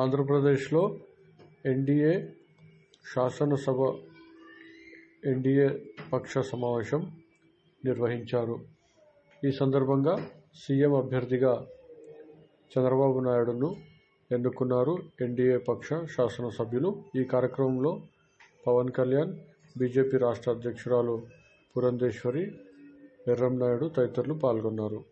ఆంధ్రప్రదేశ్లో ఎన్డీఏ శాసనసభ ఎన్డీఏ పక్ష సమావేశం నిర్వహించారు. ఈ సందర్భంగా సీఎం అభ్యర్థిగా చంద్రబాబు నాయుడును ఎన్నుకున్నారు ఎన్డీఏ పక్ష శాసనసభ్యులు. ఈ కార్యక్రమంలో పవన్ కళ్యాణ్ బీజేపీ రాష్ట్ర అధ్యక్షురాలు పురంధేశ్వరి ఎర్రంనాయుడు తదితరులు పాల్గొన్నారు.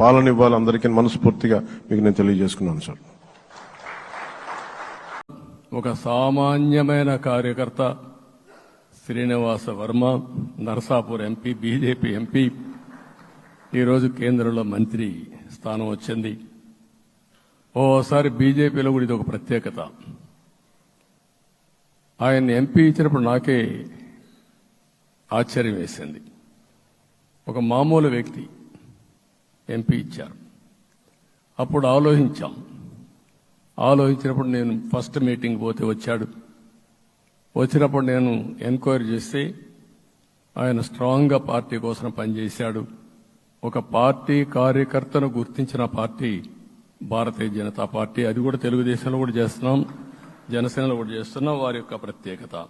పాలన ఇవ్వాలి అందరికీ మనస్ఫూర్తిగా మీకు నేను తెలియజేసుకున్నాను సార్. ఒక సామాన్యమైన కార్యకర్త Srinivasa Varma Narsapur MP BJP MP ఈరోజు కేంద్రంలో మంత్రి స్థానం వచ్చింది. ఓసారి బీజేపీలో కూడా ఇది ఒక ప్రత్యేకత. ఆయన ఎంపీ ఇచ్చినప్పుడు నాకే ఆశ్చర్యం వేసింది. ఒక మామూలు వ్యక్తి ఎంపీ ఇచ్చారు. అప్పుడు ఆలోచించాం. ఆలోచించినప్పుడు నేను ఫస్ట్ మీటింగ్ పోతే వచ్చాడు. వచ్చినప్పుడు నేను ఎంక్వైరీ చేస్తే ఆయన స్ట్రాంగ్గా పార్టీ కోసం పనిచేశాడు. ఒక పార్టీ కార్యకర్తను గుర్తించిన పార్టీ భారతీయ జనతా పార్టీ. అది కూడా తెలుగుదేశంలో కూడా చేస్తున్నాం జనసేనలో కూడా చేస్తున్నాం వారి యొక్క ప్రత్యేకత.